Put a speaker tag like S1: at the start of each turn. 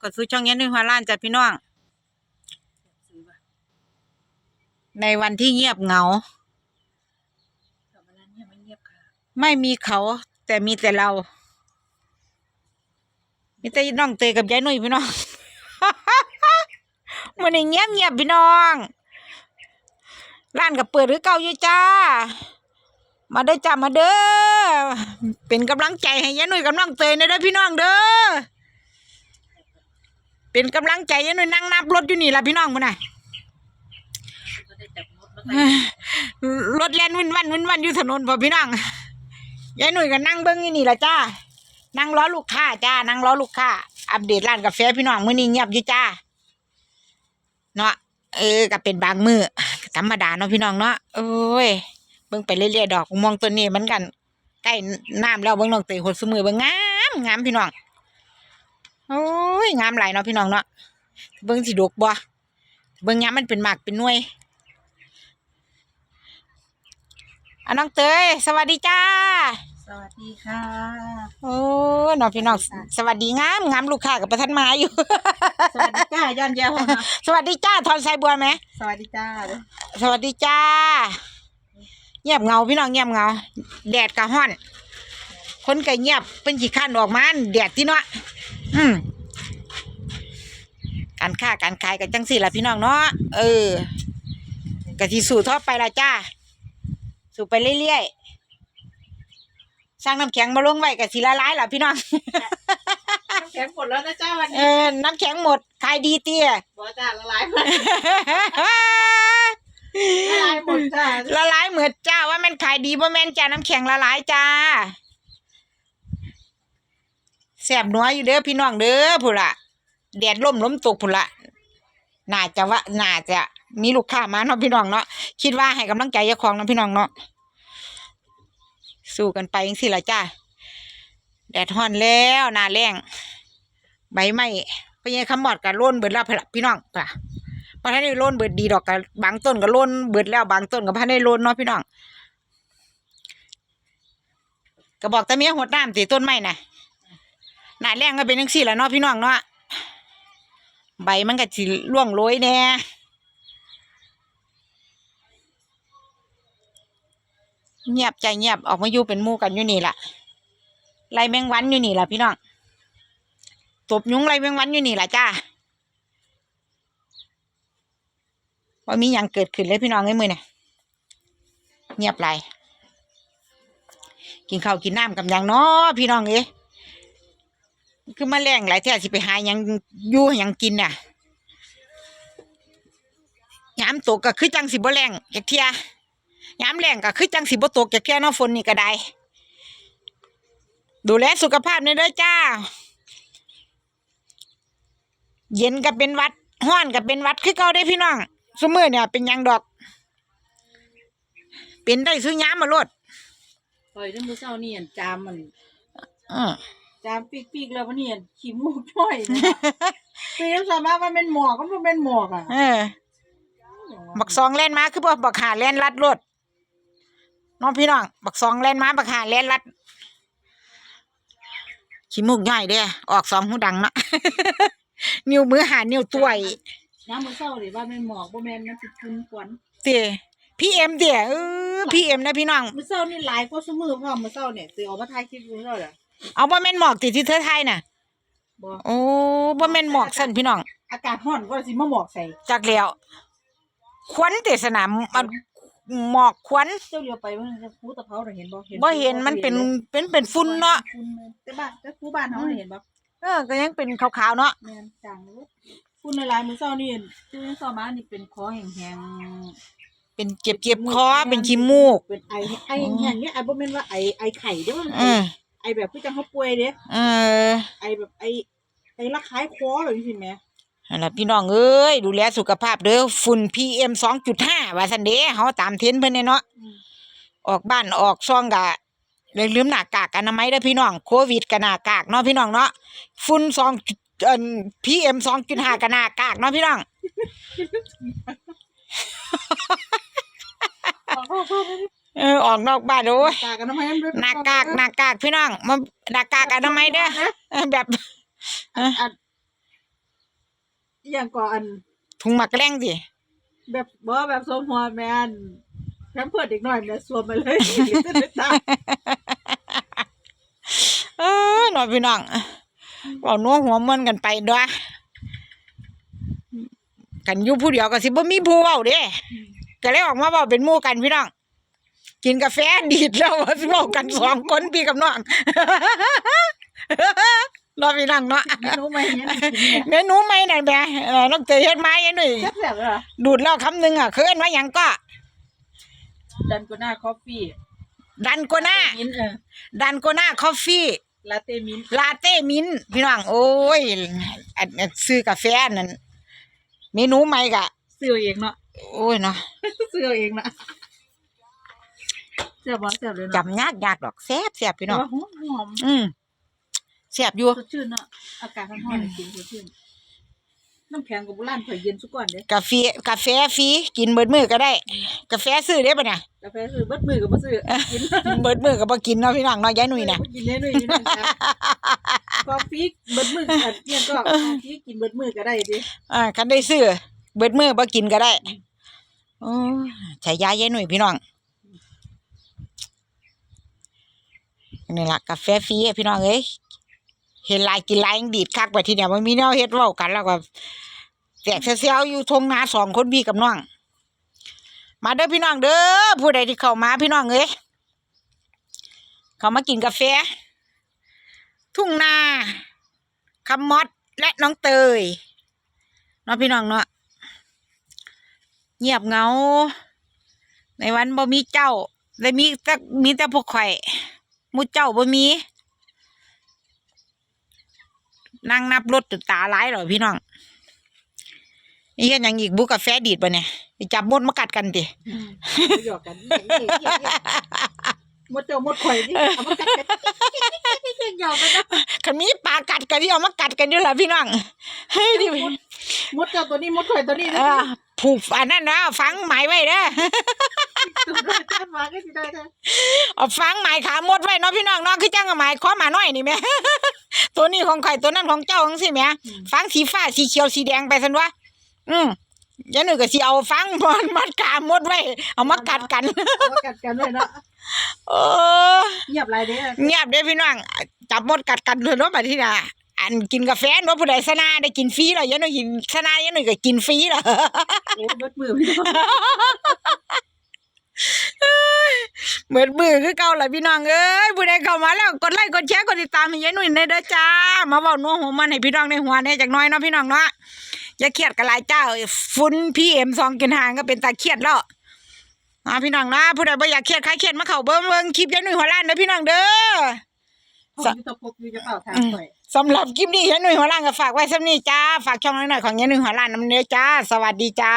S1: ก็สู่ช่องยันด้วยหัวล้านจ้ะพี่น้อง
S2: ซื้อป่ะ
S1: ในวันที่เงียบเหงา
S2: กลับมาร้านเนี่ยไม่เงียบค่ะ
S1: ไม่มีเขา แต่มีแต่เรามีแต่น้องเตยกับยายนุ่ยพี่น้องมันนี้เงียบเงียบๆพี่น้อง ร้านก็เปิดหรือเก่าอยู่จ้า มาเด้อจ้ามาเด้อ เป็นกำลังใจให้ยายนุ่ยกับน้องเตยนะเด้อพี่น้องเด้อ เป็นกำลังใจยายนุ่ยนั่งนับรถอยู่นี่ล่ะพี่น้องมื้อน่ะ
S2: ก็ได้จับรถมา
S1: รถแล่นวินวันวินวันอยู่ถนนพอพี่น้องยายหนุ่ยก็นั่งเบิ้งอยู่นี่ละจ้านั่งล้อลูกค้าจ้านั่งล้อลูกค้าอัปเดตร้านกาแฟพี่น้องมื้อนี้เงียบอยู่จ้าเนาะเออก็เป็นบางมือธรรมดาเนาะพี่น้องเนาะโอ้ยเบิ่งไปเรื่อยๆดอกมองตัวนี้มันกันใกล้น้ำแล้วเบิ่งน้องเตยหดสมือเบิ่งงามงามพี่น้อง โอ้ยงามหลายเนาะพี่น้องเนาะเบิ่งสิดกบ่เบิ่งยามมันเป็นหมากเป็นหน่วยอะน้องเตยสวัสดีจ้า
S2: สวัสดีค่ะ
S1: โอ้น้องพี่น้องสวัสดีงามงามลูกค้ากับประทันมาอยู่
S2: สวัสดีจ้าย้อนแย้วนะ
S1: สวัสดีจ้าทอนสายบัวไหม
S2: สวัสดีจ้า
S1: สวัสดีจ้าเงียบเงาพี่น้องเงียบเงา แดดกะห้อน คนก็เงียบเป็นขี้ข้านออกมาแดดที่เนาะ อืมการค้าการขายกันจังสี่ละพี่น้องเนาะเออกะที่สู่ทอดไปละจ้า สู่ไปเรื่อยๆสร้างน้ำแข็งมาลงไว้กะสีละลายละพี่น้อง
S2: น้ำแข็งหมดแล้วนะจ้าวัน
S1: เอ
S2: นี้
S1: อน้ำแข็งหมดขายดีเตี้ย
S2: บอจ้าละลายหมดละลายหมดจ้า
S1: ละลายเหมือนจ้าว่าแม่นขายดีบ่แม่นจ้าน้ำแข็งละลายจ้า แสบนัวอยู่เด้อพี่น้องเด้อพุ่ละแดดล่มล้มตกพุ่ละน่าจะว่าน่าจะมีลูกค้ามาเนาะพี่น้องเนาะคิดว่าให้กำลังใจเจ้าของเนาะพี่น้องเนาะสู้กันไปจังซี่ละจ้าแดดฮ้อนแล้วหน้าแรงใบไม้พญาคำมอดกับล้นเบิดแล้วพี่น้องป่ะพอท่านได้โลนเบิดดีดอกกับบางต้นก็โลนเบิดแล้วบางต้นก็พันได้โลนเนาะพี่น้องก็บอกแต่เมียหดน้ำตีต้นไม้น่ะ หน้าแรงก็เป็นจังซี่แหละเนาะพี่น้องเนาะใบมันก็สิร่วงโรยแน่เงียบใจเงียบออกมาอยู่เป็นมู่กันอยู่นี่ล่ะไล่แมงวันอยู่นี่ล่ะพี่น้องตบยุงไล่แมงวันอยู่นี่ล่ะจ้าว่ามีอย่างเกิดขึ้นเลยพี่น้องไอ้มือเนี่ยเงียบไรกินข้าวกินน้ำกับยังเนาะพี่น้องเอ้ คือมาแรงหลายแท้สิไปหาหยังอยู่หยังกินน่ะยามตกก็คือจังสิบ่แรงจากเทียยามแรงก็คือจังสิบ่ตกจากเทียเนาะฝนนี่ก็ได้ ดูแลสุขภาพเนี่ยเด้อจ้า เย็นก็เป็นหวัดห้อนก็เป็นหวัดคือเก่าได้พี่น้องสมือเนี่ยเป็นหยังดอก เป็นได้ซื้อยามมาโลด
S2: ปล่อยเรื่องมือเศร้านี่อันจามมัน
S1: อืม
S2: จามปีกปีกๆแล้วมันนี่อันขี้มูกช่อยนะปีน้ำสามารถมันเป็นหมอกมันเป็นหมอกอะ
S1: เออบักซองเล่นมาคือบ่บักหาเล่นลัดโลดน้องพี่น้องบักซองเล่นมาบักหาเล่นลัดขี้มูกย่อยเด้อออกสองหูดังเนาะ นิ้วมือหานิ้วตัวย
S2: น้ำมือเศร้าหรือว่าเป็นหมอกบ่แม่นมันสิคุณควัน
S1: เตี้ยพี่เอ็มเตี้ยเออพี่เอ็มนะพี่น้อง
S2: มือเศร้านี่หลายกว่าสมือพ่อมือเศร้าเนี่ยตือออกมาถ่ายคลิปมือเศร้าเหรอ
S1: เอาบ่แม่นหมอกติดที่เธอไทยน่ะ
S2: บ่
S1: โอ้บ่แม่นหมอกสั่นพี่น้อง
S2: อากาศร้อนก็สิมาหมอกใส่
S1: จากแล้วควันเตสนามมันหมอกควัน
S2: เจ้าเรียวไปมันจะคูตะเภาน่ะเห็นบ่
S1: บ่เห็นมันเป็นเป็นเป็นฝุ่นเนาะ
S2: ฝุ่นเลยแต่บ้านแต่คูบ้านเฮาน่ะเห็นบ่
S1: เออก็ยังเป็นขาวๆเนาะ
S2: แม่นจางเลยฝุ่นหลายๆมือเศร้านี่คือเศร้ามานี่เป็นคอแห้งๆ
S1: เป็นเจ็บเจ็บๆคอเป็นขี้มูก
S2: เป็นไอไอแห้งๆเนี่ยไอบ่แม่นว่าไอไอไข่เด้อมัน
S1: เออ
S2: ไอแบบคือจังเขาป่วยเด้
S1: เออ
S2: ไอแบบไอไอระคายคอแบบนี้สิแม่
S1: นั่นล่ะพี่น้องเอ้ยดูแลสุขภาพเด้อฝุ่น PM 2.5ว่าซั่นเด้เฮาตามเทรนด์เพิ่นเนี่ยเนาะออกบ้านออกช่องกะอย่าลืมหน้ากากอนามัยเด้อพี่น้องโควิดก็หน้ากากเนาะพี่น้องเนาะฝุ่น2เอ่อ PM 2.5ก็หน้ากากเนาะพี่น้อง
S2: ขอโทษขอโทษ
S1: เออออกนอกบ้านโอ้ย
S2: ตากันทำไมมัน
S1: หน้ากากหน้ากากพี่น้องมาหน้ากากอนามัยเด้อเออแบบ
S2: อันอหย่างก่ออัน
S1: ถุงหมักแรงสิ
S2: แบบบ่แบบสวมหัวแมนแพมเพิร์ดเด็กน้อยแม่สวมไปเลย
S1: เออหน่อยพี่น้องเว้านัวหัวมันกันไปเด้อกันอยู่ผู้เดียวก็สิบ่มีผู้เว้าเด้ก็เลยออกมาเว้าเป็นหมู่กันพี่น้อง กินกาแฟดีดแล้วว่าสิเว้ากันสองคนพี่กับน้องรอพี่น้องเนาะ
S2: ไม่รู้ไหมเนี่ยกินเนี่ย
S1: เมนูใหม่นั่นแหละเออน้องเตยเฮ็ดไม้ยัหน่อย
S2: แซ่บๆเลยเหรอ
S1: ดูดแล้วคำหนึงอะคือเอิ้นว่าหยังก็
S2: ดันโกน่าคอฟฟี่
S1: ดันโกน่า
S2: มิ้นท์เออ
S1: ดันโกน่าคอฟฟี่
S2: ลาเต้มิ้นท์
S1: ลาเต้มิ้นท์พี่น้องโอ้ยอันอันซื้อกาแฟนั่นเมนูใหม่กะ
S2: ซื้อเอาเองเนาะ
S1: โอ้ยเนาะ
S2: ซื้อเอาเองนะ แซ่บบ่แซ่บเลยเนาะ
S1: จำยากยากดอกแซ่บแซ่บพี่น้อง
S2: แต่ว่าหอมหอม
S1: อืมแซ่บอยู่
S2: สดชื่นเนาะอากาศร้อนๆเลยกินสดชื่นน้ำแข็งกับบุร้านข่อยเย็นสุกก่อนเด้
S1: กาแฟกาแฟฟรีกินเบิดมือก็ได้ กาแฟซื้อได้ปะเนี่ย
S2: กาแฟซื้อเบิดมือกับบ่ซื้อกิน
S1: เบิดมือก็บ่กินเนาะพี่น้องเนาะยายหนุ่ยน่ะ
S2: กินเยอะหนุ่ยอยู่นะครับกาแฟเบิดมือกันเนี่ยก็กาแฟกินเบิดมือก็ได้ดิ
S1: อ่าคันได้ซื้อเบิดมือบ่กินก็ได้โอ้ยใช้ยายายหนุ่ยพี่น้อง นี่ละกาแฟฟรีพี่น้องเอ้ยเห็นลายกินลายยังดีดคักไปทีเดียวมันมีแนวเฮ็ดเว้ากันแล้วก็แตกเซียวอยู่ทงนาสองคนพี่กับน้อง มาเด้อพี่น้องเด้อผู้ใดที่เข้ามาพี่น้องเอ้ยเขามากินกาแฟ ทุ่งนาคำมอดและน้องเตยเนาะพี่น้องเนาะเงียบเงา ในวันบ่มีเจ้าเลยมีแต่มีแต่พวกข่อย หมูเจ้าบ่มี นั่งนับรถจนตาร้ายเหรอพี่น้องนี่เห็นยังอีกบุกกาแฟดีดปะเนี่ยไปจับมดมากัดกันติ
S2: หยอกกันหมดเจ้าหมดข่อยดิเอามากัดกันหยอกกันนะ
S1: คันมีปลากัดกันที่เอามากัดกันอยู่ล่ะพี่น้องเฮ้ยดิ
S2: หมดเจ้าตัวนี้หมดข่อยตัวนี้
S1: เออผูกอันนั้นนะฟังหมายไว้เด้อ
S2: ตัวได้แท้มาก็สิได้แท้
S1: เอาฟังหมายขามดไว้เนาะพี่น้องเนาะคือจังหมายขอมาหน่อยนี่แหม่ ตัวนี้ของใครตัวนั้นของเจ้าจังซี่แหม่ฟังสีฟ้าสีเขียวสีแดงไปซั่นวะอืมยันหนึ่งก็สิเอาฟังมันมัดขามดไว้เอามากัดกัน
S2: เอามากัดกันเลยเนาะ
S1: เออ
S2: เงียบไรเด้อ
S1: เงียบเด้อพี่น้องจับมดกัดกันเลยเนาะบัดนี้น่ะอันกินกาแฟเนาะผู้ใดสนาได้กินฟรีแล้วยันหนึ่งกินสนายันหนึ่งก็กินฟรีแล้ว
S2: โอ้เบิดมือพี่น้อง
S1: เหมือนมือคือเก่าแหละพี่น้องเอ้ยผู้ใดเข้ามาแล้วกดไลค์กดแชร์กดติดตามให้ยายหนุ่ยในเด้อจ้า มาเว้านัวหัวมันให้พี่น้องในหัวเนี่ยจักหน้อยเนาะพี่น้องเนาะอย่าเครียดกันหลายจ้าเอ้ยฝุ่นพีเอ็มสองกินหางก็เป็นตาเครียดแล้วอ่าพี่น้องนะผู้ใดบ่อยากเครียดใครเครียดมาเข้าเบิ่งเบิ่งคลิปยายหนุ่ยหัวล้านเด้อพี่น้องเด้อ
S2: ผมอยู่ตะปกอยู่จะเป่าทางข่อย
S1: สำหรับคลิปนี้ยายหนุ่ยหัวล้านก็ฝากไว้สำนี้จ้าฝากช่องหน่อยๆของยายหนุ่ยหัวล้านนำเด้อจ้า สวัสดีจ้า